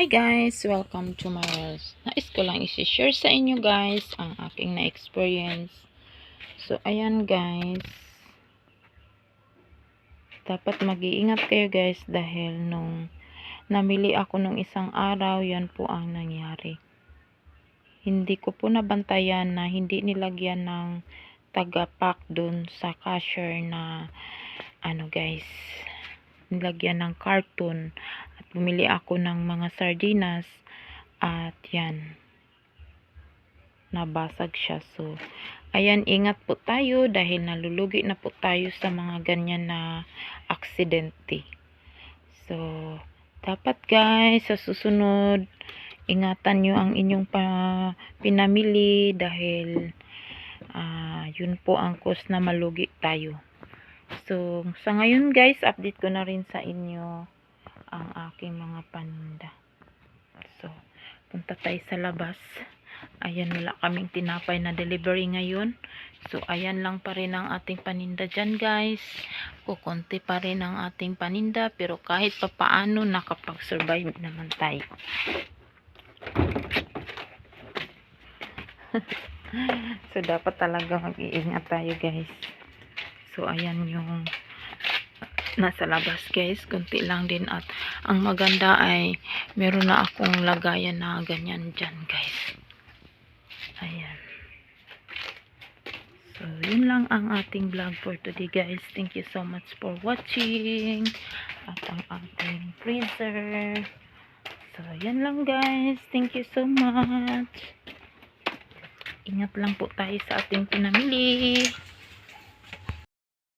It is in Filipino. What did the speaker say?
Hi guys! Welcome to my world. Nais ko lang isi-share sa inyo guys ang aking na-experience. So, ayan guys. Dapat mag-iingat kayo guys dahil nung namili ako nung isang araw, yan po ang nangyari. Hindi ko po nabantayan na hindi nilagyan ng tagapak dun sa cashier na ano guys, nilagyan ng carton bumili ako ng mga sardinas at yan. Nabasag siya. So ayan ingat po tayo dahil nalulugi na po tayo sa mga ganyan na aksidente. So dapat guys sa susunod ingatan nyo ang inyong pa, pinamili dahil ah, yun po ang cause na malugi tayo. So, sa ngayon guys, update ko na rin sa inyo ang aking mga paninda. So, punta tayo sa labas. Ayan, wala kaming tinapay na delivery ngayon. So, ayan lang pa rin ang ating paninda dyan guys. Kukunti pa rin ang ating paninda, pero kahit papaano nakapag-survive naman tayo. so, dapat talaga mag-iingat tayo guys. So, ayan yung nasa labas guys. Kunti lang din at ang maganda ay meron na akong lagayan na ganyan dyan guys. Ayan. So, yun lang ang ating vlog for today guys. Thank you so much for watching. At ang ating freezer. So, yan lang guys. Thank you so much. Ingat lang po tayo sa ating pinamili.